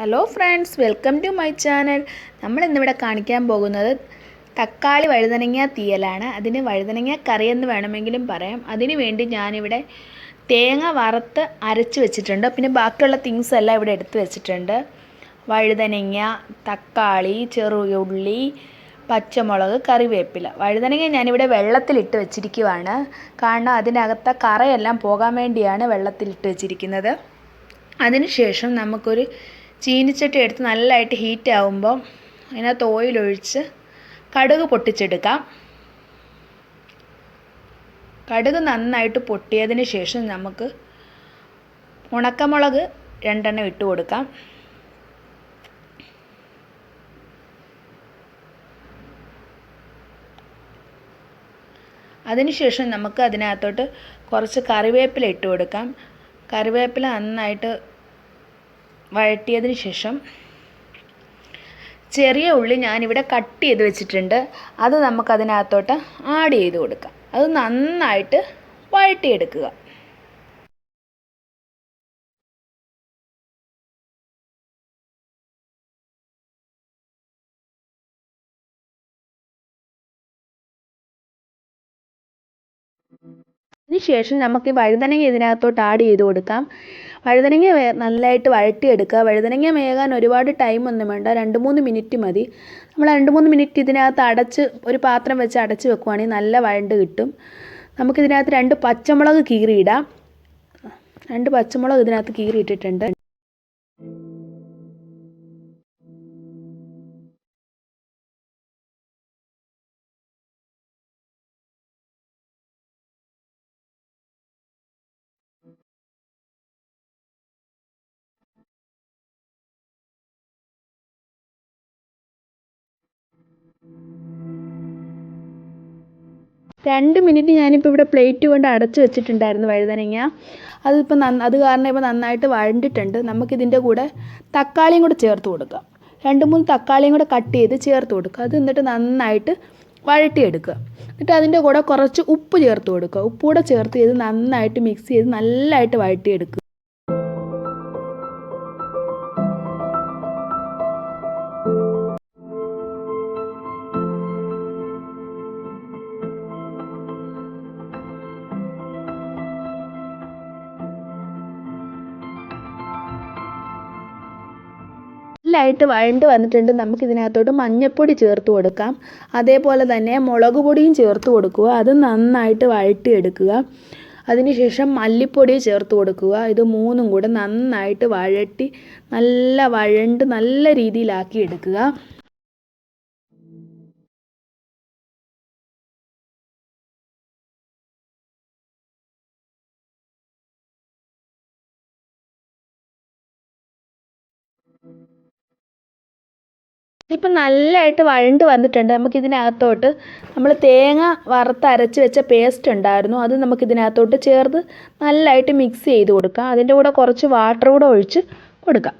Hello friends welcome to my channel നമ്മൾ ഇന്നിവിടെ കാണിക്കാൻ പോകുന്നത് തക്കാളി വഴുതനങ്ങ തീയലാണ്. അതിന് വഴുതനങ്ങ കറി എന്ന് വേണമെങ്കിലും പറയാം. അതിന് വേണ്ടി ഞാനിവിടെ തേങ്ങ വറുത്ത് അരച്ച് വെച്ചിട്ടുണ്ട്. പിന്നെ ബാക്കിയുള്ള തിങ്സ് എല്ലാം ഇവിടെ എടുത്ത് വെച്ചിട്ടുണ്ട്. വഴുതനങ്ങ തക്കാളി ചെറുയുള്ളി പച്ചമുളക് കറിവേപ്പില. വഴുതനങ്ങ ഞാനിവിടെ വെള്ളത്തിലിട്ട് വെച്ചിരിക്കുവാണ്. കാരണം അതിനകത്തെ കറയെല്ലാം പോകാൻ വേണ്ടിയാണ് വെള്ളത്തിലിട്ട് വെച്ചിരിക്കുന്നത്. അതിനുശേഷം നമുക്കൊരു ചീനിച്ചട്ടി എടുത്ത് നല്ലതായിട്ട് ഹീറ്റ് ആവുമ്പോൾ അതിനകത്ത് ഓയിലൊഴിച്ച് കടുക് പൊട്ടിച്ചെടുക്കാം. കടുക് നന്നായിട്ട് പൊട്ടിയതിന് ശേഷം നമുക്ക് ഉണക്കമുളക് രണ്ടെണ്ണം ഇട്ട് കൊടുക്കാം. അതിനുശേഷം നമുക്ക് അതിനകത്തോട്ട് കുറച്ച് കറിവേപ്പില ഇട്ട് കൊടുക്കാം. കറിവേപ്പില നന്നായിട്ട് വഴറ്റിയതിന് ശേഷം ചെറിയ ഉള്ളി ഞാനിവിടെ കട്ട് ചെയ്ത് വെച്ചിട്ടുണ്ട്. അത് നമുക്കതിനകത്തോട്ട് ആഡ് ചെയ്ത് കൊടുക്കാം. അത് നന്നായിട്ട് വഴറ്റിയെടുക്കുക. അതിനുശേഷം നമുക്ക് ഈ വഴുതനങ്ങ ഇതിനകത്തോട്ട് ആഡ് ചെയ്ത് കൊടുക്കാം. വഴുതനങ്ങ നല്ലതായിട്ട് വഴറ്റിയെടുക്കുക. വഴുതനങ്ങ വേകാൻ ഒരുപാട് ടൈമൊന്നും വേണ്ട. രണ്ട് മൂന്ന് മിനിറ്റ് മതി. നമ്മൾ രണ്ട് മൂന്ന് മിനിറ്റ് ഇതിനകത്ത് അടച്ച് ഒരു പാത്രം വെച്ച് അടച്ച് വെക്കുവാണെങ്കിൽ നല്ല വഴണ്ട് കിട്ടും. നമുക്കിതിനകത്ത് രണ്ട് പച്ചമുളക് കീറിയിടാം. രണ്ട് പച്ചമുളക് ഇതിനകത്ത് കീറിയിട്ടിട്ടുണ്ട്. രണ്ട് മിനിറ്റ് ഞാനിപ്പോൾ ഇവിടെ പ്ലേറ്റ് കൊണ്ട് അടച്ച് വെച്ചിട്ടുണ്ടായിരുന്നു വഴുതനങ്ങ. അതിപ്പോൾ നന്ന അത് കാരണം ഇപ്പോൾ നന്നായിട്ട് വഴണ്ടിട്ടുണ്ട്. നമുക്കിതിന്റെ കൂടെ തക്കാളിയും കൂടെ ചേർത്ത് കൊടുക്കാം. രണ്ട് മൂന്ന് തക്കാളിയും കൂടെ കട്ട് ചെയ്ത് ചേർത്ത് കൊടുക്കുക. അത് എന്നിട്ട് നന്നായിട്ട് വഴട്ടിയെടുക്കുക എന്നിട്ട് അതിന്റെ കൂടെ കുറച്ച് ഉപ്പ് ചേർത്ത് കൊടുക്കുക. ഉപ്പ് കൂടെ ചേർത്ത് ചെയ്ത് നന്നായിട്ട് മിക്സ് ചെയ്ത് നല്ലതായിട്ട് വഴറ്റിയെടുക്കുക. നല്ലതായിട്ട് വഴണ്ട് വന്നിട്ടുണ്ട്. നമുക്ക് ഇതിനകത്തോട്ട് മഞ്ഞൾപ്പൊടി ചേർത്ത് കൊടുക്കാം. അതേപോലെ തന്നെ മുളക് പൊടിയും ചേർത്ത് കൊടുക്കുക. അത് നന്നായിട്ട് വഴട്ടിയെടുക്കുക അതിനുശേഷം മല്ലിപ്പൊടി ചേർത്ത് കൊടുക്കുക. ഇത് മൂന്നും കൂടെ നന്നായിട്ട് വഴറ്റി നല്ല വഴണ്ട് നല്ല രീതിയിലാക്കി എടുക്കുക ഇപ്പം നല്ലതായിട്ട് വഴണ്ട് വന്നിട്ടുണ്ട്. നമുക്കിതിനകത്തോട്ട് നമ്മൾ തേങ്ങ വറുത്ത് അരച്ച് വെച്ച പേസ്റ്റ് ഉണ്ടായിരുന്നു. അത് നമുക്കിതിനകത്തോട്ട് ചേർത്ത് നല്ലതായിട്ട് മിക്സ് ചെയ്ത് കൊടുക്കാം. അതിന്റെ കൂടെ കുറച്ച് വാട്ടർ കൂടെ ഒഴിച്ച് കൊടുക്കാം.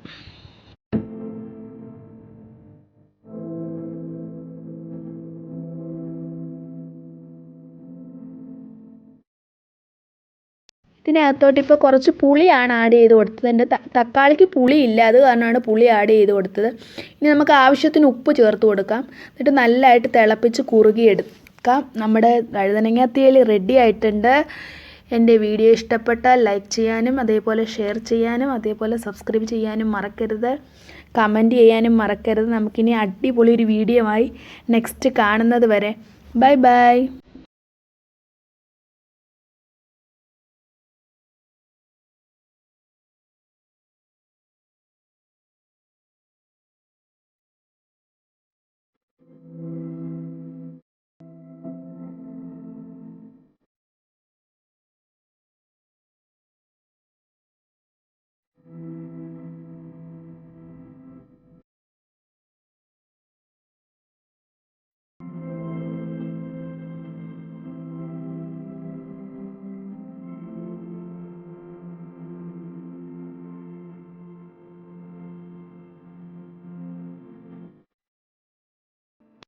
ഇതിനകത്തോട്ട് ഇപ്പോൾ കുറച്ച് പുളിയാണ് ആഡ് ചെയ്ത് കൊടുത്തത്. എന്റെ തക്കാളിക്ക് പുളിയില്ല അത് കാരണമാണ് പുളി ആഡ് ചെയ്ത് കൊടുത്തത്. ഇനി നമുക്ക് ആവശ്യത്തിന് ഉപ്പ് ചേർത്ത് കൊടുക്കാം. എന്നിട്ട് നല്ലതായിട്ട് തിളപ്പിച്ച് കുറുകിയെടുക്കാം. നമ്മുടെ വഴുതനങ്ങ തീയൽ റെഡി ആയിട്ടുണ്ട്. എന്റെ വീഡിയോ ഇഷ്ടപ്പെട്ടാൽ ലൈക്ക് ചെയ്യാനും അതേപോലെ ഷെയർ ചെയ്യാനും അതേപോലെ സബ്സ്ക്രൈബ് ചെയ്യാനും മറക്കരുത്. കമന്റ് ചെയ്യാനും മറക്കരുത്. നമുക്കിനി അടിപൊളി ഒരു വീഡിയോ ആയി നെക്സ്റ്റ് കാണുന്നത് വരെ. Bye bye